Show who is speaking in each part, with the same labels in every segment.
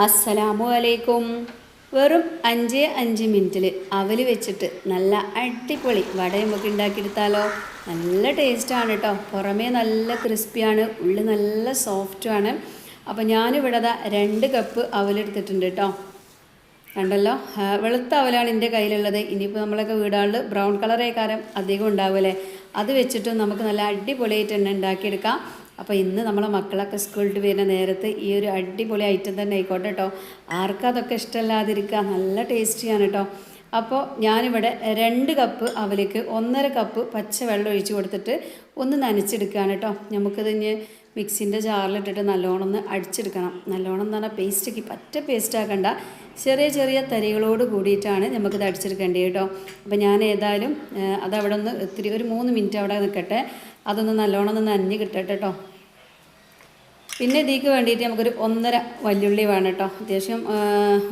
Speaker 1: അസ്സലാമു അലൈക്കും. വെറും അഞ്ച് അഞ്ച് മിനിറ്റിൽ അവൽ വെച്ചിട്ട് നല്ല അടിപൊളി വട നമുക്ക് ഉണ്ടാക്കിയെടുത്താലോ നല്ല ടേസ്റ്റാണ് കേട്ടോ പുറമേ നല്ല ക്രിസ്പിയാണ് ഉള്ളിൽ നല്ല സോഫ്റ്റുമാണ്. അപ്പോൾ ഞാനിവിടെ ദാ രണ്ട് കപ്പ് അവലെടുത്തിട്ടുണ്ട് കേട്ടോ കണ്ടല്ലോ? വെളുത്ത അവലാണ് എന്റെ കയ്യിലുള്ളത്. ഇനിയിപ്പോൾ നമ്മളൊക്കെ വീടുകളിൽ ബ്രൗൺ കളറേ കാരം അധികം ഉണ്ടാവുമല്ലേ അത് വെച്ചിട്ടും നമുക്ക് നല്ല അടിപൊളിയായിട്ട് തന്നെ ഉണ്ടാക്കിയെടുക്കാം അപ്പോൾ ഇന്ന് നമ്മളെ മക്കളൊക്കെ സ്കൂളിൽ വരുന്ന നേരത്ത് ഈ ഒരു അടിപൊളി ഐറ്റം തന്നെ ആയിക്കോട്ടെ കേട്ടോ ആർക്കും അതൊക്കെ ഇഷ്ടമല്ലാതിരിക്കുക നല്ല ടേസ്റ്റിയാണ് കേട്ടോ അപ്പോൾ ഞാനിവിടെ രണ്ട് കപ്പ് അവലേക്ക് ഒന്നര കപ്പ് പച്ച വെള്ളം ഒഴിച്ച് കൊടുത്തിട്ട് ഒന്ന് നനച്ചെടുക്കുകയാണ് കേട്ടോ നമുക്കിത് ഇനി മിക്സിന്റെ ജാറിലിട്ടിട്ട് നല്ലോണം ഒന്ന് അടിച്ചെടുക്കണം. നല്ലോണം എന്ന് പറഞ്ഞാൽ പേസ്റ്റ് പറ്റ പേസ്റ്റ് ആക്കണ്ട. ചെറിയ ചെറിയ തരികളോട് കൂടിയിട്ടാണ് നമുക്കിത് അടിച്ചെടുക്കേണ്ടത് കേട്ടോ അപ്പോൾ ഞാൻ ഏതായാലും അതവിടെ ഒന്ന് ഇത്തിരി ഒരു മൂന്ന് മിനിറ്റ് അവിടെ നിൽക്കട്ടെ അതൊന്ന് നല്ലോണം ഒന്ന് നനഞ്ഞ് കിട്ടട്ടെ കേട്ടോ പിന്നെ ഇതിക്ക് വേണ്ടിയിട്ട് നമുക്കൊരു ഒന്നര വല്യുള്ളി വേണം കേട്ടോ അത്യാവശ്യം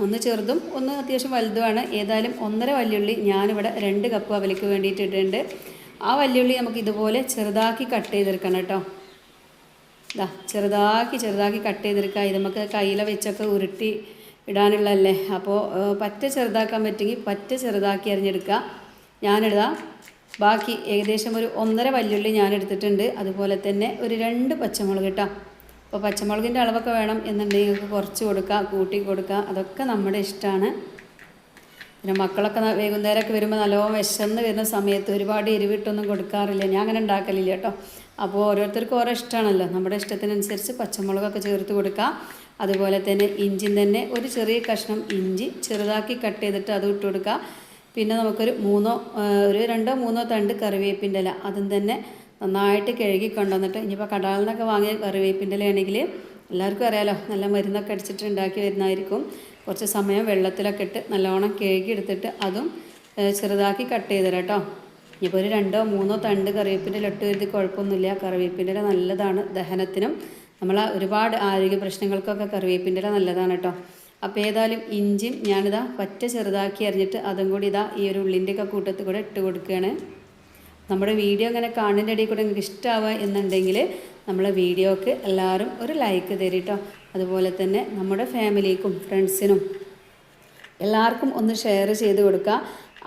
Speaker 1: ഒന്ന് ചെറുതും ഒന്ന് അത്യാവശ്യം വലുതുമാണ്. ഏതായാലും ഒന്നര വല്യുള്ളി ഞാനിവിടെ രണ്ട് കപ്പ് അവലേക്ക് വേണ്ടിയിട്ട് ഇട്ടിട്ടുണ്ട്. ആ വല്യുള്ളി നമുക്ക് ഇതുപോലെ ചെറുതാക്കി കട്ട് ചെയ്തെടുക്കണം കേട്ടോ ഇതാ ചെറുതാക്കി ചെറുതാക്കി കട്ട് ചെയ്തെടുക്കുക. ഇത് നമുക്ക് കയ്യിലെ വെച്ചൊക്കെ ഉരുട്ടി ഇടാനുള്ളതല്ലേ? അപ്പോൾ പറ്റ ചെറുതാക്കാൻ പറ്റുമെങ്കിൽ പറ്റ ചെറുതാക്കി അരിഞ്ഞെടുക്കുക. ഞാനിടാം ബാക്കി ഏകദേശം ഒരു ഒന്നര വല്യുള്ളി ഞാൻ എടുത്തിട്ടുണ്ട്. അതുപോലെ തന്നെ ഒരു രണ്ട് പച്ചമുളക് കേട്ടോ അപ്പോൾ പച്ചമുളകിന്റെ അളവൊക്കെ വേണം എന്നുണ്ടെങ്കിൽ നിങ്ങൾക്ക് കുറച്ച് കൊടുക്കുക കൂട്ടി കൊടുക്കുക അതൊക്കെ നമ്മുടെ ഇഷ്ടമാണ് പിന്നെ മക്കളൊക്കെ വൈകുന്നേരമൊക്കെ വരുമ്പോൾ നല്ലോണം വിശന്ന് വരുന്ന സമയത്ത് ഒരുപാട് എരിവിട്ടൊന്നും കൊടുക്കാറില്ല. ഞാൻ അങ്ങനെ ഉണ്ടാക്കലില്ല കേട്ടോ അപ്പോൾ ഓരോരുത്തർക്കും ഓരോ ഇഷ്ടമാണല്ലോ നമ്മുടെ ഇഷ്ടത്തിനനുസരിച്ച് പച്ചമുളകൊക്കെ ചേർത്ത് കൊടുക്കുക അതുപോലെ തന്നെ ഇഞ്ചിൻ തന്നെ ഒരു ചെറിയ കഷ്ണം ഇഞ്ചി ചെറുതാക്കി കട്ട് ചെയ്തിട്ട് അത് ഇട്ട് കൊടുക്കുക പിന്നെ നമുക്കൊരു മൂന്നോ ഒരു രണ്ടോ മൂന്നോ തണ്ട് കറിവേപ്പിന്റെ ഇല. അതും തന്നെ നന്നായിട്ട് കഴുകി കൊണ്ടുവന്നിട്ട് ഇനിയിപ്പോൾ കടാളിൽ നിന്നൊക്കെ വാങ്ങിയ കറിവേപ്പിന്റെ ഇലയാണെങ്കിൽ എല്ലാവർക്കും അറിയാലോ നല്ല മരുന്നൊക്കെ അടിച്ചിട്ട് ഉണ്ടാക്കി വരുന്നതായിരിക്കും. കുറച്ച് സമയം വെള്ളത്തിലൊക്കെ ഇട്ട് നല്ലോണം കഴുകി എടുത്തിട്ട് അതും ചെറുതാക്കി കട്ട് ചെയ്ത് കേട്ടോ. ഇനിയിപ്പോൾ ഒരു രണ്ടോ മൂന്നോ തണ്ട് കറിവേപ്പിന്റെ ഇല ഇട്ട് കരുതി കുഴപ്പമൊന്നുമില്ല. കറിവേപ്പിന്റെ ഇല നല്ലതാണ് ദഹനത്തിനും. നമ്മൾ ഒരുപാട് ആരോഗ്യ പ്രശ്നങ്ങൾക്കൊക്കെ കറിവേപ്പിന്റെ ഇല നല്ലതാണ് കേട്ടോ. അപ്പോൾ ഏതായാലും ഇഞ്ചിയും ഞാനിതാ പറ്റ ചെറുതാക്കി അരിഞ്ഞിട്ട് അതും കൂടി ഇതാ ഈ ഒരു ഉള്ളിന്റെ ഒക്കെ കൂട്ടത്തിൽ കൂടെ ഇട്ട് കൊടുക്കുകയാണ്. നമ്മുടെ വീഡിയോ അങ്ങനെ കാണുന്നതിന്റെ ഇടയിൽ കൂടെ നിങ്ങൾക്ക് ഇഷ്ടമാവുക എന്നുണ്ടെങ്കിൽ നമ്മളെ വീഡിയോക്ക് എല്ലാവരും ഒരു ലൈക്ക് തരിട്ടോ അതുപോലെ തന്നെ നമ്മുടെ ഫാമിലിക്കും ഫ്രണ്ട്സിനും എല്ലാവർക്കും ഒന്ന് ഷെയർ ചെയ്ത് കൊടുക്കുക.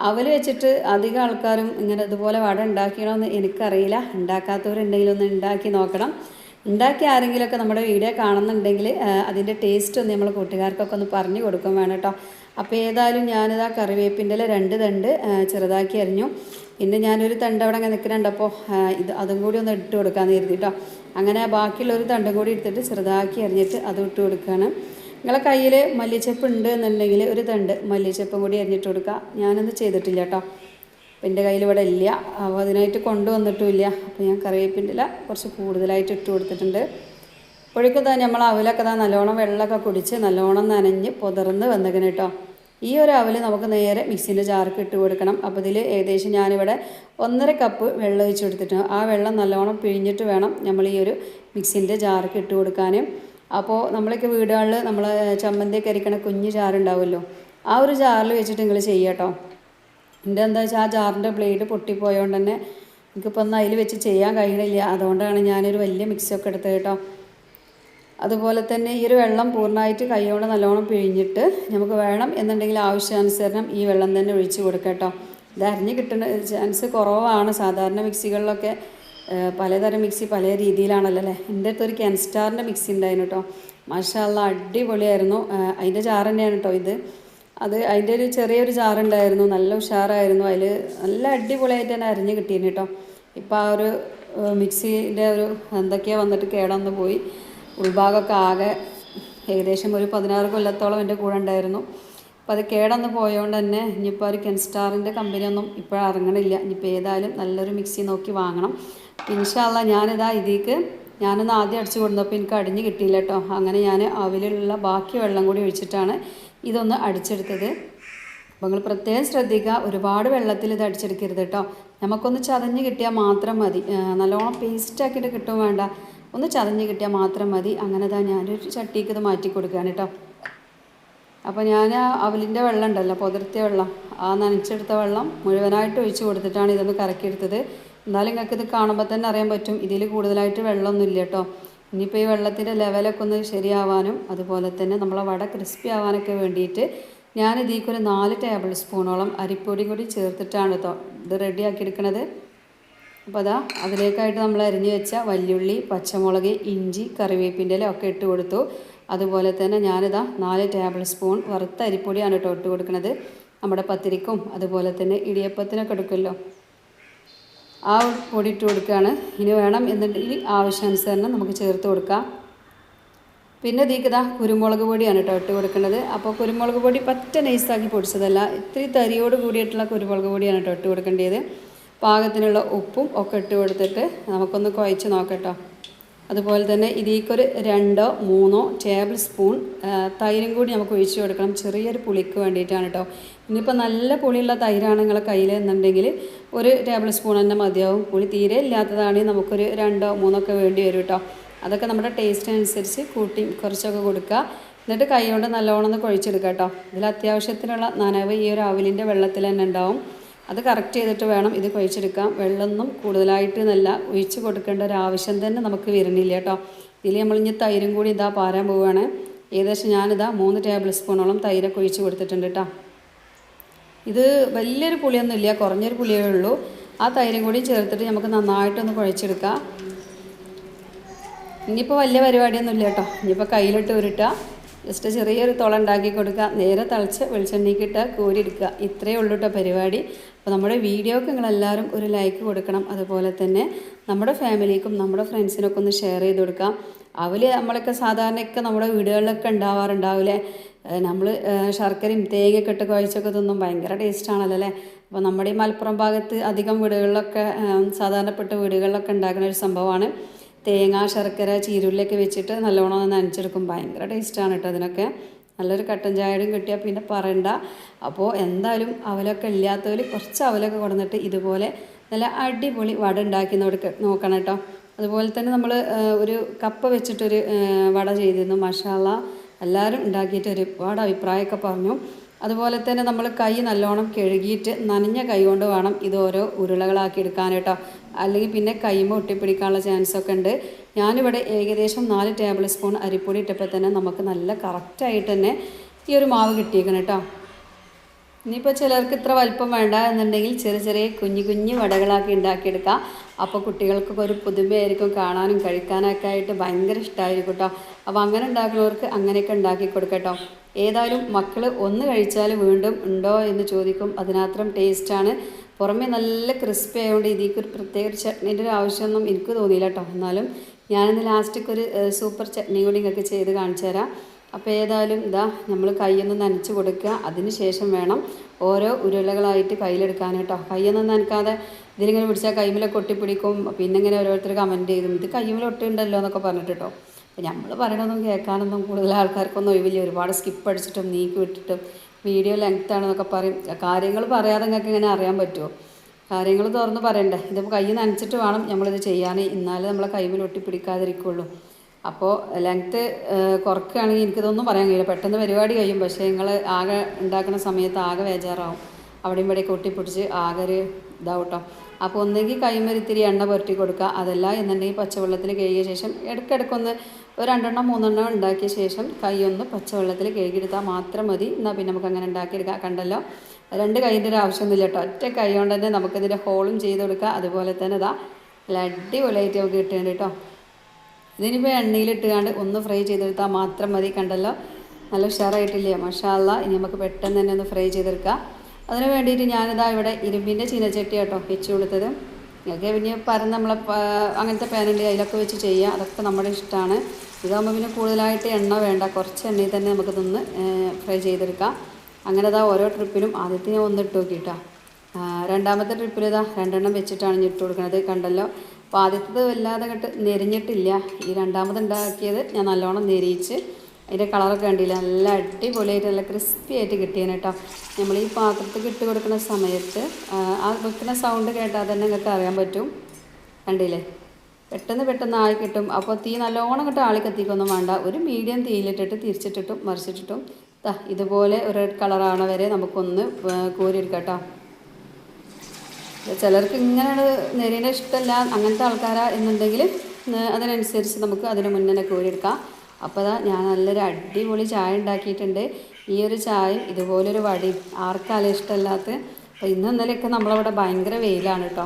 Speaker 1: അവൽ വെച്ചിട്ട് അധികം ആൾക്കാരും ഇങ്ങനെ ഇതുപോലെ വട ഉണ്ടാക്കണമെന്ന് എനിക്കറിയില്ല. ഉണ്ടാക്കാത്തവരുണ്ടെങ്കിലൊന്ന് ഉണ്ടാക്കി നോക്കണം. ഉണ്ടാക്കി ആരെങ്കിലുമൊക്കെ നമ്മുടെ വീഡിയോ കാണുന്നുണ്ടെങ്കിൽ അതിന്റെ ടേസ്റ്റ് ഒന്ന് നമ്മൾ കൂട്ടുകാർക്കൊക്കെ ഒന്ന് പറഞ്ഞു കൊടുക്കും വേണം കേട്ടോ. അപ്പോൾ ഏതായാലും ഞാനിതാ കറിവേപ്പിന്റെ രണ്ട് തണ്ട് ചെറുതാക്കി അരിഞ്ഞു. പിന്നെ ഞാനൊരു തണ്ട് അവിടെ അങ്ങനെ നിൽക്കുന്നുണ്ട്. അപ്പോൾ ഇത് അതും കൂടി ഒന്ന് ഇട്ട് കൊടുക്കാമെന്ന് കരുതി കേട്ടോ. അങ്ങനെ ബാക്കിയുള്ള ഒരു തണ്ടും കൂടി എടുത്തിട്ട് ചെറുതാക്കി അരിഞ്ഞിട്ട് അതും ഇട്ട് കൊടുക്കുകയാണ്. നിങ്ങളെ കയ്യിൽ മല്ലിച്ചപ്പ് ഉണ്ട് എന്നുണ്ടെങ്കിൽ ഒരു തണ്ട് മല്ലിച്ചപ്പും കൂടി അരിഞ്ഞിട്ട് കൊടുക്കുക. ഞാനൊന്നും ചെയ്തിട്ടില്ല കേട്ടോ. അപ്പം എന്റെ കയ്യിൽ ഇവിടെ ഇല്ല. അപ്പോൾ അതിനായിട്ട് കൊണ്ടുവന്നിട്ടുമില്ല. അപ്പോൾ ഞാൻ കറിവേപ്പിന്റെ കുറച്ച് കൂടുതലായിട്ട് ഇട്ട് കൊടുത്തിട്ടുണ്ട്. ഇപ്പോഴേക്കും തന്നെ നമ്മൾ അവലൊക്കെ തന്നെ നല്ലോണം വെള്ളമൊക്കെ കുടിച്ച് നല്ലോണം നനഞ്ഞ് പുതർന്ന് വന്നേക്കണം കേട്ടോ. ഈ ഒരു അവൽ നമുക്ക് നേരെ മിക്സിന്റെ ജാർക്ക് ഇട്ട് കൊടുക്കണം. അപ്പോൾ ഇതിൽ ഏകദേശം ഞാനിവിടെ ഒന്നര കപ്പ് വെള്ളം ഒഴിച്ച് കൊടുത്തിട്ടുണ്ട്. ആ വെള്ളം നല്ലോണം പിഴിഞ്ഞിട്ട് വേണം നമ്മൾ ഈ ഒരു മിക്സിന്റെ ജാർക്ക് ഇട്ട് കൊടുക്കാൻ അപ്പോൾ നമ്മളൊക്കെ വീടുകളിൽ നമ്മൾ ചമ്മന്തിയൊക്കെ അരിക്കണ കുഞ്ഞ് ജാറുണ്ടാവുമല്ലോ ആ ഒരു ജാറിൽ വെച്ചിട്ട് നിങ്ങൾ ചെയ്യാം കേട്ടോ. എന്റെ എന്താ വെച്ചാൽ ആ ജാറിന്റെ ബ്ലേഡ് പൊട്ടിപ്പോയതുകൊണ്ട് തന്നെ എനിക്കിപ്പോൾ ഒന്നും അതിൽ വെച്ച് ചെയ്യാൻ കഴിയണില്ല. അതുകൊണ്ടാണ് ഞാനൊരു വലിയ മിക്സിയൊക്കെ എടുത്തത് കേട്ടോ. അതുപോലെ തന്നെ ഈ ഒരു വെള്ളം പൂർണമായിട്ട് കൈയോടെ നല്ലോണം പിഴിഞ്ഞിട്ട് നമുക്ക് വേണം എന്നുണ്ടെങ്കിൽ ആവശ്യാനുസരണം ഈ വെള്ളം തന്നെ ഒഴിച്ച് കൊടുക്കാം കേട്ടോ. ഇത് അരിഞ്ഞ് കിട്ടുന്ന ചാൻസ് കുറവാണ്. സാധാരണ മിക്സികളിലൊക്കെ പലതരം മിക്സി പല രീതിയിലാണല്ലോ അല്ലേ? എന്റെ അടുത്ത് ഒരു കെൻസ്റ്റാറിന്റെ മിക്സി ഉണ്ടായിരുന്നു കേട്ടോ. മാഷാല്ല അടിപൊളിയായിരുന്നു. അതിന്റെ ചാറ് തന്നെയാണ് കേട്ടോ ഇത്. അത് അതിന്റെ ഒരു ചെറിയൊരു ചാറുണ്ടായിരുന്നു നല്ല ഉഷാറായിരുന്നു. അതിൽ നല്ല അടിപൊളിയായിട്ട് തന്നെ അരിഞ്ഞ് കിട്ടിയിരുന്നു കേട്ടോ. ഇപ്പോൾ ആ ഒരു മിക്സീന്റെ ഒരു എന്തൊക്കെയാ വന്നിട്ട് കേടന്ന് പോയി. ഉൾഭാഗമൊക്കെ ആകെ ഏകദേശം ഒരു പതിനാറ് കൊല്ലത്തോളം എന്റെ കൂടെ ഉണ്ടായിരുന്നു. അപ്പോൾ അത് കേടന്ന് പോയതുകൊണ്ട് തന്നെ ഇനിയിപ്പോൾ ഒരു കെൻസ്റ്റാറിന്റെ കമ്പനിയൊന്നും ഇപ്പോൾ ഇറങ്ങണില്ല. ഇനിയിപ്പോൾ ഏതായാലും നല്ലൊരു മിക്സി നോക്കി വാങ്ങണം. ഇൻഷാല്ല ഞാനിതാ ഇതിക്ക് ഞാനൊന്ന് ആദ്യം അടിച്ചു കൊടുത്തപ്പോൾ എനിക്ക് അടിഞ്ഞ് കിട്ടിയില്ല കേട്ടോ. അങ്ങനെ ഞാൻ അവിലുള്ള ബാക്കി വെള്ളം കൂടി ഒഴിച്ചിട്ടാണ് ഇതൊന്ന് അടിച്ചെടുത്തത്. അപ്പോൾ നിങ്ങൾ പ്രത്യേകം ശ്രദ്ധിക്കുക ഒരുപാട് വെള്ളത്തിൽ ഇത് അടിച്ചെടുക്കരുത് കേട്ടോ. നമുക്കൊന്ന് ചതഞ്ഞ് കിട്ടിയാൽ മാത്രം മതി. നല്ലോണം പേസ്റ്റ് ആക്കിയിട്ട് കിട്ടും വേണ്ട. ഒന്ന് ചതഞ്ഞ് കിട്ടിയാൽ മാത്രം മതി. അങ്ങനെ തന്നെ ഞാനൊരു ചട്ടിക്ക് ഇത് മാറ്റി കൊടുക്കുകയാണ് കേട്ടോ. അപ്പോൾ ഞാൻ അവലിന്റെ വെള്ളം ഉണ്ടല്ലോ പുതിർത്തിയ വെള്ളം. ആ നനച്ചെടുത്ത വെള്ളം മുഴുവനായിട്ട് ഒഴിച്ച് കൊടുത്തിട്ടാണ് ഇതൊന്ന് കറക്കിയെടുത്തത്. എന്നാലും നിങ്ങൾക്ക് ഇത് കാണുമ്പോൾ തന്നെ അറിയാൻ പറ്റും. ഇതിൽ കൂടുതലായിട്ട് വെള്ളമൊന്നും ഇല്ല കേട്ടോ. ഇനിയിപ്പോൾ ഈ വെള്ളത്തിന്റെ ലെവലൊക്കെ ഒന്ന് ശരിയാവാനും അതുപോലെ തന്നെ നമ്മളെ വട ക്രിസ്പി ആവാനൊക്കെ വേണ്ടിയിട്ട് ഞാൻ ഇതിലേക്ക് നാല് ടേബിൾ സ്പൂണോളം അരിപ്പൊടി കൂടി ചേർത്തിട്ടാണ് കേട്ടോ ഇത് റെഡിയാക്കി എടുക്കുന്നത് അപ്പോൾ അതാ അതിലേക്കായിട്ട് നമ്മൾ അരിഞ്ഞു വെച്ച വല്യുള്ളി പച്ചമുളക് ഇഞ്ചി കറിവേപ്പിന്റെ ഒക്കെ ഇട്ട് കൊടുത്തു. അതുപോലെ തന്നെ ഞാനിതാ നാല് ടേബിൾ സ്പൂൺ വറുത്ത അരിപ്പൊടിയാണ് കേട്ടോ ഇട്ട് കൊടുക്കുന്നത് നമ്മുടെ പത്തിരിക്കും അതുപോലെ തന്നെ ഇടിയപ്പത്തിനൊക്കെ എടുക്കുമല്ലോ. ആ പൊടി ഇട്ട് കൊടുക്കുകയാണ്. ഇനി വേണം എന്നുണ്ടെങ്കിൽ ആവശ്യാനുസരണം നമുക്ക് ചേർത്ത് കൊടുക്കാം. പിന്നെ ഇതിലേക്ക് ഇതാ കുരുമുളക് പൊടിയാണ് കേട്ടോ ഇട്ട് കൊടുക്കേണ്ടത് അപ്പോൾ കുരുമുളക് പൊടി പറ്റ നൈസാക്കി പൊടിച്ചതല്ല. ഇത്തിരി തരിയോട് കൂടിയിട്ടുള്ള കുരുമുളക് പൊടിയാണ് കേട്ടോ ഇട്ട് കൊടുക്കേണ്ടത് പാകത്തിനുള്ള ഉപ്പും ഒക്കെ ഇട്ട് കൊടുത്തിട്ട് നമുക്കൊന്ന് കുഴച്ച് നോക്കട്ടോ അതുപോലെ തന്നെ ഇതിലേക്കൊരു രണ്ടോ മൂന്നോ ടേബിൾ സ്പൂൺ തൈരും കൂടി നമുക്ക് ഒഴിച്ചു കൊടുക്കണം. ചെറിയൊരു പുളിക്ക് വേണ്ടിയിട്ടാണ് കേട്ടോ. ഇനിയിപ്പോൾ നല്ല പുളിയുള്ള തൈരാണ് നിങ്ങളെ കയ്യിൽ എന്നുണ്ടെങ്കിൽ ഒരു ടേബിൾ സ്പൂൺ തന്നെ മതിയാവും. പുളി തീരെ ഇല്ലാത്തതാണെങ്കിൽ നമുക്കൊരു രണ്ടോ മൂന്നോ ഒക്കെ വേണ്ടി വരും കേട്ടോ അതൊക്കെ നമ്മുടെ ടേസ്റ്റ് അനുസരിച്ച് കൂട്ടി കുറച്ചൊക്കെ കൊടുക്കുക. എന്നിട്ട് കൈ കൊണ്ട് നല്ലോണം ഒന്ന് കുഴച്ചെടുക്കുക കേട്ടോ ഇതിൽ അത്യാവശ്യത്തിനുള്ള നനവ് ഈ ഒരു അവലിന്റെ വെള്ളത്തിൽ തന്നെ ഉണ്ടാവും. അത് കറക്റ്റ് ചെയ്തിട്ട് വേണം ഇത് കുഴച്ചെടുക്കാം വെള്ളമൊന്നും കൂടുതലായിട്ട് നല്ല ഒഴിച്ച് കൊടുക്കേണ്ട ഒരു ആവശ്യം തന്നെ നമുക്ക് വരുന്നില്ല കേട്ടോ ഇതിൽ നമ്മൾ ഇനി തൈരും കൂടി ഇതാ പാരാൻ പോവുകയാണ്. ഏകദേശം ഞാനിതാ മൂന്ന് ടേബിൾ സ്പൂണോളം തൈരൊക്കെ ഒഴിച്ച് കൊടുത്തിട്ടുണ്ട് കേട്ടോ ഇത് വലിയൊരു പുളിയൊന്നും ഇല്ല കുറഞ്ഞൊരു പുളിയേ ഉള്ളൂ. ആ തൈരും കൂടി ചേർത്തിട്ട് നമുക്ക് നന്നായിട്ടൊന്ന് കുഴച്ചെടുക്കാം. ഇനിയിപ്പോൾ വലിയ പരിപാടിയൊന്നും ഇല്ല കേട്ടോ. ഇനിയിപ്പോൾ കയ്യിലിട്ട് ഉരുട്ടുക ജസ്റ്റ് ചെറിയൊരു തുള ഉണ്ടാക്കി കൊടുക്കുക. നേരെ തളിച്ച് വെളിച്ചെണ്ണയ്ക്കിട്ട് കോരിയെടുക്കുക ഇത്രയേ ഉള്ളൂ കേട്ടോ പരിപാടി. അപ്പോൾ നമ്മുടെ വീഡിയോക്ക് നിങ്ങളെല്ലാവരും ഒരു ലൈക്ക് കൊടുക്കണം. അതുപോലെ തന്നെ നമ്മുടെ ഫാമിലിക്കും നമ്മുടെ ഫ്രണ്ട്സിനൊക്കെ ഒന്ന് ഷെയർ ചെയ്ത് കൊടുക്കാം. അവർ നമ്മളൊക്കെ സാധാരണയൊക്കെ നമ്മുടെ വീടുകളിലൊക്കെ ഉണ്ടാവാറുണ്ടാവില്ലേ നമ്മൾ ശർക്കരയും തേങ്ങയൊക്കെ ഇട്ട് കുഴച്ചൊക്കെ തിന്നും ഭയങ്കര ടേസ്റ്റാണല്ലോ അല്ലേ? അപ്പോൾ നമ്മുടെ ഈ മലപ്പുറം ഭാഗത്ത് അധികം വീടുകളിലൊക്കെ സാധാരണപ്പെട്ട വീടുകളിലൊക്കെ ഉണ്ടാക്കുന്ന ഒരു സംഭവമാണ്. തേങ്ങ ശർക്കര ചീരുള്ളിയൊക്കെ വെച്ചിട്ട് നല്ലോണം ഒന്ന് നനച്ചെടുക്കും. ഭയങ്കര ടേസ്റ്റാണ് കേട്ടോ അതിനൊക്കെ. നല്ലൊരു കട്ടൻ ചായയും കിട്ടിയാൽ പിന്നെ പറയണ്ട. അപ്പോൾ എന്തായാലും അവലൊക്കെ ഇല്ലാത്തവർ കുറച്ച് അവലൊക്കെ കൊടുന്നിട്ട് ഇതുപോലെ നല്ല അടിപൊളി വട ഉണ്ടാക്കി നോക്ക നോക്കണം കേട്ടോ അതുപോലെ തന്നെ നമ്മൾ ഒരു കപ്പ വെച്ചിട്ടൊരു വട ചെയ്തിരുന്നു. മഷാല എല്ലാവരും ഉണ്ടാക്കിയിട്ട് ഒരുപാട് അഭിപ്രായമൊക്കെ പറഞ്ഞു. അതുപോലെ തന്നെ നമ്മൾ കൈ നല്ലോണം കഴുകിയിട്ട് നനഞ്ഞ കൈ കൊണ്ട് വേണം ഇത് ഓരോ ഉരുളകളാക്കി എടുക്കാൻ കേട്ടോ അല്ലെങ്കിൽ പിന്നെ കൈമ ഒട്ടിപ്പിടിക്കാനുള്ള ചാൻസ് ഒക്കെ ഉണ്ട്. ഞാനിവിടെ ഏകദേശം നാല് ടേബിൾ സ്പൂൺ അരിപ്പൊടി ഇട്ടപ്പോൾ തന്നെ നമുക്ക് നല്ല കറക്റ്റായിട്ട് തന്നെ ഈ ഒരു മാവ് കിട്ടിയേക്കണം കേട്ടോ. ഇനിയിപ്പോൾ ചിലർക്ക് ഇത്ര വലിപ്പം വേണ്ട എന്നുണ്ടെങ്കിൽ ചെറിയ ചെറിയ കുഞ്ഞു കുഞ്ഞു വടകളാക്കി ഉണ്ടാക്കിയെടുക്കാം. അപ്പോൾ കുട്ടികൾക്കൊക്കെ ഒരു പുതുമയായിരിക്കും കാണാനും കഴിക്കാനൊക്കെ ആയിട്ട് ഭയങ്കര ഇഷ്ടമായിരിക്കും കേട്ടോ. അപ്പോൾ അങ്ങനെ ഉണ്ടാക്കുന്നവർക്ക് അങ്ങനെയൊക്കെ ഉണ്ടാക്കി കൊടുക്കട്ടോ ഏതായാലും മക്കൾ ഒന്ന് കഴിച്ചാൽ വീണ്ടും ഉണ്ടോ എന്ന് ചോദിക്കും. അതിനാത്രം ടേസ്റ്റാണ് പുറമേ നല്ല ക്രിസ്പി ആയതുകൊണ്ട് ഇതിലേക്ക് ഒരു പ്രത്യേക ഒരു ചട്നീന്റെ ഒരു ആവശ്യമൊന്നും എനിക്ക് തോന്നിയില്ല കേട്ടോ. എന്നാലും ഞാനിന്ന് ലാസ്റ്റൊക്കെ ഒരു സൂപ്പർ ചട്നി കൂടി നിങ്ങൾക്ക് ചെയ്ത് കാണിച്ചു തരാം അപ്പോൾ ഏതായാലും ഇതാ നമ്മൾ കൈയൊന്ന് നനച്ച് കൊടുക്കുക. അതിന് ശേഷം വേണം ഓരോ ഉരുളകളായിട്ട് കയ്യിലെടുക്കാൻ കേട്ടോ. കൈയൊന്നും നനക്കാതെ ഇതിലിങ്ങനെ പിടിച്ചാൽ കൈമിലെ കൊട്ടിപ്പിടിക്കും. പിന്നെ ഇങ്ങനെ ഓരോരുത്തർ കമന്റ് ചെയ്തും ഇത് കൈമിൽ ഒട്ടുണ്ടല്ലോ എന്നൊക്കെ പറഞ്ഞിട്ട് കേട്ടോ. അപ്പോൾ നമ്മൾ പറയണതൊന്നും കേൾക്കാനൊന്നും കൂടുതൽ ആൾക്കാർക്കൊന്നും ഒഴിവില്ല. ഒരുപാട് സ്കിപ്പ് അടിച്ചിട്ടും നീക്കി വിട്ടിട്ടും വീഡിയോ ലെങ്ത് ആണെന്നൊക്കെ പറയും. കാര്യങ്ങൾ പറയാതെ നിങ്ങൾക്ക് ഇങ്ങനെ അറിയാൻ പറ്റുമോ കാര്യങ്ങൾ തുറന്ന് പറയണ്ടേ. ഇതിപ്പോൾ കൈ നനച്ചിട്ട് വേണം നമ്മളിത് ചെയ്യാൻ എന്നാലേ നമ്മളെ കൈമിൽ ഒട്ടിപ്പിടിക്കാതിരിക്കുള്ളൂ. അപ്പോൾ ലെങ്ത്ത് കുറക്കുകയാണെങ്കിൽ എനിക്കിതൊന്നും പറയാൻ കഴിയില്ല. പെട്ടെന്ന് പരിപാടി കഴിയും. പക്ഷേ നിങ്ങൾ ആകെ ഉണ്ടാക്കുന്ന സമയത്ത് ആകെ വേജാറാവും. അവിടെയും ഇവിടെയൊക്കെ ഒട്ടിപ്പിടിച്ച് ആകെ ഒരു ഇതാവും കേട്ടോ അപ്പോൾ ഒന്നെങ്കിൽ കൈമേൽ ഇത്തിരി എണ്ണ പുരട്ടി കൊടുക്കുക. അതല്ല എന്നുണ്ടെങ്കിൽ പച്ചവെള്ളത്തിൽ കഴുകിയ ശേഷം ഇടയ്ക്കിടയ്ക്കൊന്ന് ഒരു രണ്ടെണ്ണം മൂന്നെണ്ണം ഉണ്ടാക്കിയ ശേഷം കൈ ഒന്ന് പച്ചവെള്ളത്തിൽ കഴുകിയെടുത്താൽ മാത്രം മതി. എന്നാൽ പിന്നെ നമുക്ക് അങ്ങനെ ഉണ്ടാക്കിയെടുക്കാം. കണ്ടല്ലോ? രണ്ട് കൈന്റെ ഒരു ആവശ്യമൊന്നുമില്ല കേട്ടോ. ഒറ്റ കൈ കൊണ്ട് തന്നെ നമുക്കിതിന്റെ ഹോളും ചെയ്ത് കൊടുക്കുക. അതുപോലെ തന്നെ ഇതാ നല്ല അടിപൊളിയായിട്ട് നമുക്ക് കിട്ടുന്നുണ്ട് കേട്ടോ. ഇതിനിപ്പോൾ എണ്ണയിലിട്ടുകാണ്ട് ഒന്ന് ഫ്രൈ ചെയ്തെടുത്താൽ മാത്രം മതി കണ്ടല്ലോ. നല്ല ഉഷാറായിട്ടില്ലേ? മഷാല്ല ഇനി നമുക്ക് പെട്ടെന്ന് തന്നെ ഒന്ന് ഫ്രൈ ചെയ്തെടുക്കാം. അതിന് വേണ്ടിയിട്ട് ഞാനിതാ ഇവിടെ ഇരുമ്പിന്റെ ചീനച്ചട്ടി കേട്ടോ വെച്ച് കൊടുത്തത്. നിങ്ങൾക്ക് പിന്നെ പരന്ന് നമ്മളെ അങ്ങനത്തെ പാനുണ്ട് അതിലൊക്കെ വെച്ച് ചെയ്യുക അതൊക്കെ നമ്മുടെ ഇഷ്ടമാണ് ഇതാകുമ്പോൾ പിന്നെ കൂടുതലായിട്ട് എണ്ണ വേണ്ട. കുറച്ച് എണ്ണയിൽ തന്നെ നമുക്ക് നിന്ന് ഫ്രൈ ചെയ്തെടുക്കാം. അങ്ങനെ ഇതാ ഓരോ ട്രിപ്പിലും ആദ്യത്തെ ഞാൻ ഒന്ന് ഇട്ട് നോക്കിയിട്ടാ രണ്ടാമത്തെ ട്രിപ്പിൽ ഇതാ രണ്ടെണ്ണം വെച്ചിട്ടാണ് ഞാൻ ഇട്ട് കൊടുക്കുന്നത് കണ്ടല്ലോ. അപ്പോൾ ആദ്യത്തത് വല്ലാതെ കെട്ട് നെരിഞ്ഞിട്ടില്ല ഈ രണ്ടാമത് ഉണ്ടാക്കിയത് ഞാൻ നല്ലോണം നെരിയിച്ച് അതിന്റെ കളറൊക്കെ കണ്ടില്ല? നല്ല അടിപൊളിയായിട്ട് നല്ല ക്രിസ്പി ആയിട്ട് കിട്ടിയാണ് കേട്ടോ നമ്മൾ ഈ പാത്രത്തിൽ ഇട്ട് കൊടുക്കുന്ന സമയത്ത് ആ, വെക്കുന്ന സൗണ്ട് കേട്ടാൽ തന്നെ നിങ്ങൾക്ക് അറിയാൻ പറ്റും. കണ്ടില്ലേ? പെട്ടെന്ന് പെട്ടെന്ന് ആയി കിട്ടും. അപ്പോൾ തീ നല്ലോണം കിട്ടും ആളി കത്തിക്കൊന്നും വേണ്ട. ഒരു മീഡിയം തീയിലിട്ടിട്ട് തിരിച്ചിട്ടിട്ടും മറിച്ചിട്ടിട്ടും. ഇതുപോലെ ഒരു കളറാണ് വരെ നമുക്കൊന്ന് കോരിയെടുക്കാം കേട്ടോ ചിലർക്ക് ഇങ്ങനെയാണ് നെരീനെ ഇഷ്ടമല്ല അങ്ങനത്തെ ആൾക്കാരാ എന്നുണ്ടെങ്കിൽ അതിനനുസരിച്ച് നമുക്ക് അതിന് മുന്നേ കോരിയെടുക്കാം. അപ്പോൾ അതാ ഞാൻ നല്ലൊരു അടിപൊളി ചായ ഉണ്ടാക്കിയിട്ടുണ്ട്. ഈ ഒരു ചായയും ഇതുപോലൊരു വടി ആർക്കാലും ഇഷ്ടമല്ലാത്ത? അപ്പോൾ ഇന്ന് ഇന്നലെയൊക്കെ നമ്മളവിടെ ഭയങ്കര വെയിലാണ് കേട്ടോ.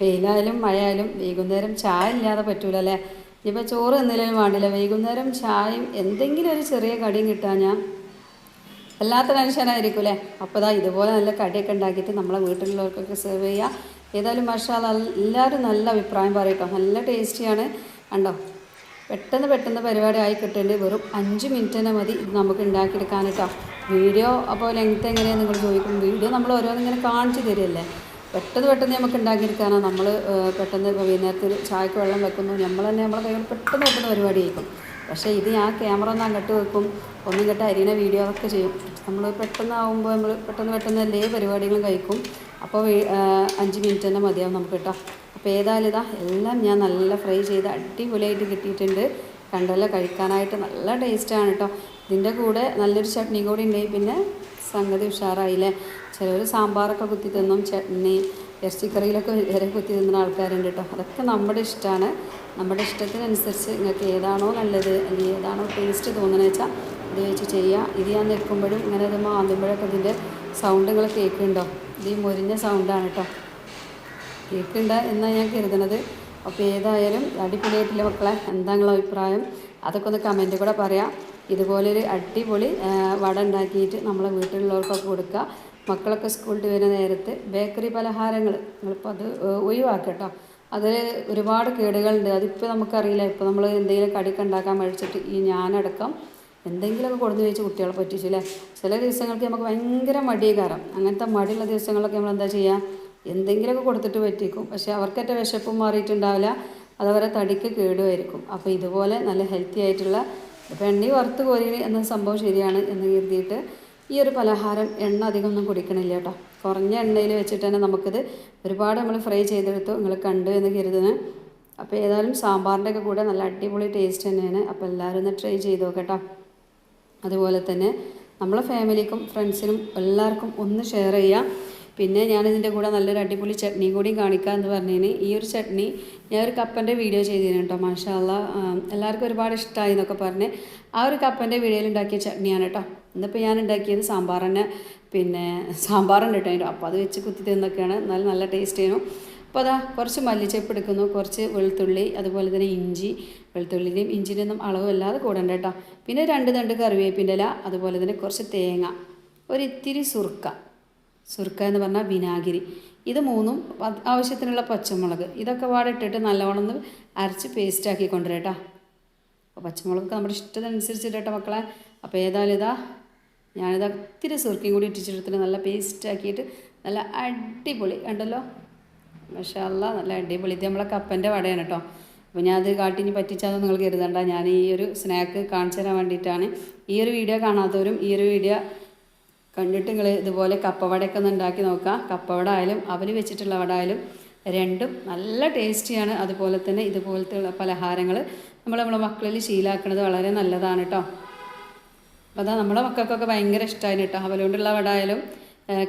Speaker 1: വെയിലായാലും മഴയായാലും വൈകുന്നേരം ചായ ഇല്ലാതെ പറ്റൂല അല്ലേ? ഇനിയിപ്പോൾ ചോറ് എന്തെങ്കിലും വേണ്ടില്ല വൈകുന്നേരം ചായയും എന്തെങ്കിലും ഒരു ചെറിയ കടിയും കിട്ടാൻ ഞാൻ വല്ലാത്ത ടെൻഷനായിരിക്കും അല്ലേ അപ്പോൾ ഇതാ ഇതുപോലെ നല്ല കടിയൊക്കെ ഉണ്ടാക്കിയിട്ട് നമ്മളെ വീട്ടിലുള്ളവർക്കൊക്കെ സെർവ് ചെയ്യുക ഏതായാലും മഷാല എല്ലാവരും നല്ല അഭിപ്രായം പറയട്ടോ. നല്ല ടേസ്റ്റിയാണ് കണ്ടോ? പെട്ടെന്ന് പെട്ടെന്ന് പരിപാടി ആയി കിട്ടേണ്ടി വെറും അഞ്ച് മിനിറ്റ് തന്നെ മതി ഇത് നമുക്ക് ഉണ്ടാക്കിയെടുക്കാൻ കേട്ടോ. വീഡിയോ അപ്പോൾ ലെങ്ത് എങ്ങനെയാണ് നിങ്ങൾ ചോദിക്കും. വീഡിയോ നമ്മൾ ഓരോന്നും ഇങ്ങനെ കാണിച്ചു തരില്ലേ? പെട്ടെന്ന് പെട്ടെന്ന് നമുക്ക് ഉണ്ടാക്കിയെടുക്കാനാണ് നമ്മൾ പെട്ടെന്ന് വൈകുന്നേരത്തിൽ ചായക്ക് വെള്ളം വെക്കുന്നു. നമ്മൾ തന്നെ നമ്മളെ കയ്യിൽ പെട്ടെന്ന് പെട്ടെന്ന് പരിപാടി ആയിരിക്കും. പക്ഷേ ഇത് ഞാൻ ക്യാമറ ഒന്ന് അങ്ങോട്ട് വെക്കും ഒന്നും കേട്ട് അരിയണ വീഡിയോ ഒക്കെ ചെയ്യും. നമ്മൾ പെട്ടെന്ന് ആകുമ്പോൾ നമ്മൾ പെട്ടെന്ന് പെട്ടെന്ന് എല്ലാ പരിപാടികളും കഴിക്കും. അപ്പോൾ അഞ്ച് മിനിറ്റ് തന്നെ മതിയാവും നമുക്ക് കേട്ടോ. അപ്പോൾ ഏതായാലും ഇതാ എല്ലാം ഞാൻ നല്ല ഫ്രൈ ചെയ്ത് അടിപൊളിയായിട്ട് കിട്ടിയിട്ടുണ്ട്. കണ്ടല്ലോ കഴിക്കാനായിട്ട് നല്ല ടേസ്റ്റാണ് കേട്ടോ. ഇതിന്റെ കൂടെ നല്ലൊരു ചട്നി കൂടി ഉണ്ടെങ്കിൽ പിന്നെ സംഗതി ഉഷാറായില്ലേ? ചിലർ സാമ്പാറൊക്കെ കുത്തി തിന്നും ചട്നി ഇറച്ചിക്കറിയിലൊക്കെ വരെ കുത്തി തിന്നുന്ന ആൾക്കാരുണ്ട് കേട്ടോ. അതൊക്കെ നമ്മുടെ ഇഷ്ടമാണ് നമ്മുടെ ഇഷ്ടത്തിനനുസരിച്ച് നിങ്ങൾക്ക് ഏതാണോ നല്ലത് അല്ലെങ്കിൽ ഏതാണോ ടേസ്റ്റ് തോന്നുന്നത് വെച്ചാൽ ഇത് വെച്ച് ചെയ്യുക ഇത് ഞാൻ നിൽക്കുമ്പോഴും ഇങ്ങനെ ഇത് മാന്തുമ്പോഴൊക്കെ ഇതിന്റെ സൗണ്ട് നിങ്ങൾ കേൾക്കുന്നുണ്ടോ? ഇത് ഈ മുരിഞ്ഞ സൗണ്ടാണ് കേട്ടോ. കേൾക്കണ്ട എന്നാണ് ഞാൻ കരുതണത്. അപ്പോൾ ഏതായാലും അടിപൊളിയായിട്ടില്ല മക്കളെ? എന്താ അഭിപ്രായം? അതൊക്കെ ഒന്ന് കമന്റ് കൂടെ പറയാം. ഇതുപോലൊരു അടിപൊളി വട ഉണ്ടാക്കിയിട്ട് നമ്മളെ വീട്ടിലുള്ളവർക്കൊക്കെ കൊടുക്കുക. മക്കളൊക്കെ സ്കൂളിൽ വരുന്ന നേരത്ത് ബേക്കറി പലഹാരങ്ങൾ നിങ്ങളിപ്പോൾ അത് ഒഴിവാക്കുക കേട്ടോ അതിൽ ഒരുപാട് കേടുകളുണ്ട്. അതിപ്പോൾ നമുക്കറിയില്ല. ഇപ്പോൾ നമ്മൾ എന്തെങ്കിലും കടിക്ക് ഉണ്ടാക്കാൻ മേടിച്ചിട്ട് ഈ ഞാനടക്കം എന്തെങ്കിലുമൊക്കെ കൊടുന്ന് വെച്ച് കുട്ടികളെ പറ്റിച്ചു അല്ലേ? ചില ദിവസങ്ങൾക്ക് നമുക്ക് ഭയങ്കര മടിയകാരം അങ്ങനത്തെ മടിയുള്ള ദിവസങ്ങളൊക്കെ നമ്മൾ എന്താ ചെയ്യുക? എന്തെങ്കിലുമൊക്കെ കൊടുത്തിട്ട് പറ്റിക്കും. പക്ഷേ അവർക്കേറ്റ വിശപ്പും മാറിയിട്ടുണ്ടാവില്ല. അതവരെ തടിക്ക് കേടുമായിരിക്കും. അപ്പോൾ ഇതുപോലെ നല്ല ഹെൽത്തി ആയിട്ടുള്ള ഇപ്പോൾ എണ്ണി വറുത്ത് കോരി എന്ന സംഭവം ശരിയാണ് എന്ന് കരുതിയിട്ട് ഈ ഒരു പലഹാരം എണ്ണ അധികം ഒന്നും കുടിക്കണില്ല കേട്ടോ. കുറഞ്ഞ എണ്ണയിൽ വെച്ചിട്ട് തന്നെ നമുക്കിത് ഒരുപാട് നമ്മൾ ഫ്രൈ ചെയ്തെടുത്തു. നിങ്ങൾ കണ്ടു എന്ന് കരുതുന്നത് അപ്പോൾ ഏതായാലും സാമ്പാറിന്റെ ഒക്കെ കൂടെ നല്ല അടിപൊളി ടേസ്റ്റ് തന്നെയാണ്. അപ്പോൾ എല്ലാവരും ഒന്ന് ട്രൈ ചെയ്ത് നോക്കട്ടോ. അതുപോലെ തന്നെ നമ്മളെ ഫാമിലിക്കും ഫ്രണ്ട്സിനും എല്ലാവർക്കും ഒന്ന് ഷെയർ ചെയ്യാം പിന്നെ ഞാനിതിന്റെ കൂടെ നല്ലൊരു അടിപൊളി ചട്നി കൂടി കാണിക്കാം എന്ന് പറഞ്ഞതിന് ഈ ഒരു ചട്നി ഞാൻ ഒരു കപ്പന്റെ വീഡിയോ ചെയ്തിരുന്നു കേട്ടോ മാഷാല്ല എല്ലാവർക്കും ഒരുപാട് ഇഷ്ടമായി എന്നൊക്കെ പറഞ്ഞ് ആ ഒരു കപ്പന്റെ വീഡിയോയിൽ ഉണ്ടാക്കിയ ചട്നിയാണ് കേട്ടോ. ഇന്നിപ്പോൾ ഞാൻ ഉണ്ടാക്കിയത് സാമ്പാർ തന്നെ. പിന്നെ സാമ്പാറുണ്ട് കേട്ടോ അപ്പോൾ അത് വെച്ച് കുത്തി തിന്നൊക്കെയാണ്. നല്ല നല്ല ടേസ്റ്റ് ചെയ്യുന്നു അപ്പോൾ അതാ കുറച്ച് മല്ലിച്ചപ്പ് എടുക്കുന്നു കുറച്ച് വെളുത്തുള്ളി അതുപോലെ തന്നെ ഇഞ്ചി. വെളുത്തുള്ളിന്റെയും ഇഞ്ചിന്റെയൊന്നും അളവ് അല്ലാതെ കൂടണ്ട കേട്ടോ. പിന്നെ രണ്ട് തണ്ട് കറിവേപ്പിന്റെ ഇല അതുപോലെ തന്നെ കുറച്ച് തേങ്ങ. ഒരിത്തിരി സുർക്ക. സുർക്ക എന്ന് പറഞ്ഞാൽ വിനാഗിരി. ഇത് മൂന്നും ആവശ്യത്തിനുള്ള പച്ചമുളക്. ഇതൊക്കെ വാടിട്ടിട്ട് നല്ലവണ്ണം ഒന്ന് അരച്ച് പേസ്റ്റാക്കി കൊണ്ടുവരാം കേട്ടോ. അപ്പോൾ പച്ചമുളകൊക്കെ നമ്മുടെ ഇഷ്ടത്തിനനുസരിച്ച് കേട്ടോ മക്കളെ. അപ്പോൾ ഏതായാലും ഇതാ ഞാനിത് ഇത്തിരി സുർക്കയും കൂടി ഇട്ടിച്ചെടുത്തിട്ട് നല്ല പേസ്റ്റാക്കിയിട്ട് നല്ല അടിപൊളി കണ്ടല്ലോ മഷാല്ല നല്ല അടിപൊളി. ഇത് നമ്മളെ കപ്പന്റെ വടയാണ് കേട്ടോ. അപ്പോൾ ഞാൻ കാട്ടിനി പറ്റിച്ചാന്ന് നിങ്ങൾ കരുതണ്ട. ഞാൻ ഈ ഒരു സ്നാക്ക് കാണിച്ചു തരാൻ വേണ്ടിയിട്ടാണ്. ഈ ഒരു വീഡിയോ കാണാത്തവരും ഈ ഒരു വീഡിയോ കണ്ടിട്ട് നിങ്ങൾ ഇതുപോലെ കപ്പവടയൊക്കെ ഒന്ന് ഉണ്ടാക്കി നോക്കുക കപ്പവട ആയാലും അവൽ വെച്ചിട്ടുള്ള വട ആയാലും രണ്ടും നല്ല ടേസ്റ്റിയാണ്. അതുപോലെ തന്നെ ഇതുപോലത്തെ പലഹാരങ്ങൾ നമ്മൾ നമ്മളെ മക്കളിൽ ശീലാക്കുന്നത് വളരെ നല്ലതാണ് കേട്ടോ അപ്പോൾ അതാ നമ്മുടെ മക്കൾക്കൊക്കെ ഭയങ്കര ഇഷ്ടമായി കേട്ടോ അവലുകൊണ്ടുള്ള വട ആയാലും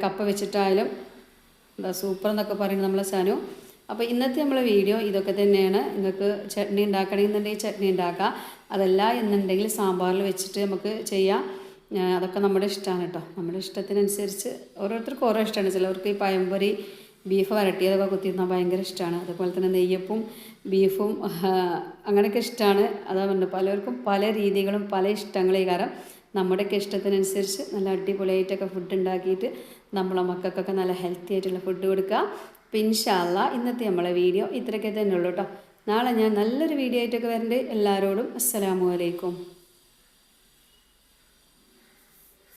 Speaker 1: കപ്പ വെച്ചിട്ടായാലും എന്താ സൂപ്പർ എന്നൊക്കെ പറയുന്നത് നമ്മളെ സാനു. അപ്പോൾ ഇന്നത്തെ നമ്മളെ വീഡിയോ ഇതൊക്കെ തന്നെയാണ്. നിങ്ങൾക്ക് ചട്നി ഉണ്ടാക്കണമെന്നുണ്ടെങ്കിൽ ചട്നി ഉണ്ടാക്കാം. അതല്ല എന്നുണ്ടെങ്കിൽ സാമ്പാറിൽ വെച്ചിട്ട് നമുക്ക് ചെയ്യാം. അതൊക്കെ നമ്മുടെ ഇഷ്ടമാണ് കേട്ടോ നമ്മുടെ ഇഷ്ടത്തിനനുസരിച്ച് ഓരോരുത്തർക്കും ഓരോ ഇഷ്ടമാണ് ചിലവർക്ക് ഈ പഴംപൊരി ബീഫ് വരട്ടിയതൊക്കെ കുത്തിയിരുന്നാൽ ഭയങ്കര ഇഷ്ടമാണ് അതുപോലെ തന്നെ നെയ്യപ്പും ബീഫും അങ്ങനെയൊക്കെ ഇഷ്ടമാണ് അതാ പറഞ്ഞത്. പലർക്കും പല രീതികളും പല ഇഷ്ടങ്ങളെ കാരണം നമ്മുടെയൊക്കെ ഇഷ്ടത്തിനനുസരിച്ച് നല്ല അടിപൊളിയായിട്ടൊക്കെ ഫുഡ് ഉണ്ടാക്കിയിട്ട് നമ്മളെ മക്കൾക്കൊക്കെ നല്ല ഹെൽത്തി ആയിട്ടുള്ള ഫുഡ് കൊടുക്കുക. പിൻഷാല്ല ഇന്നത്തെ നമ്മളെ വീഡിയോ ഇത്രയൊക്കെ തന്നെ ഉള്ളൂ കേട്ടോ നാളെ ഞാൻ നല്ലൊരു വീഡിയോ ആയിട്ടൊക്കെ വരണ്ടേ. എല്ലാവരോടും അസ്സലാമു അലൈക്കും.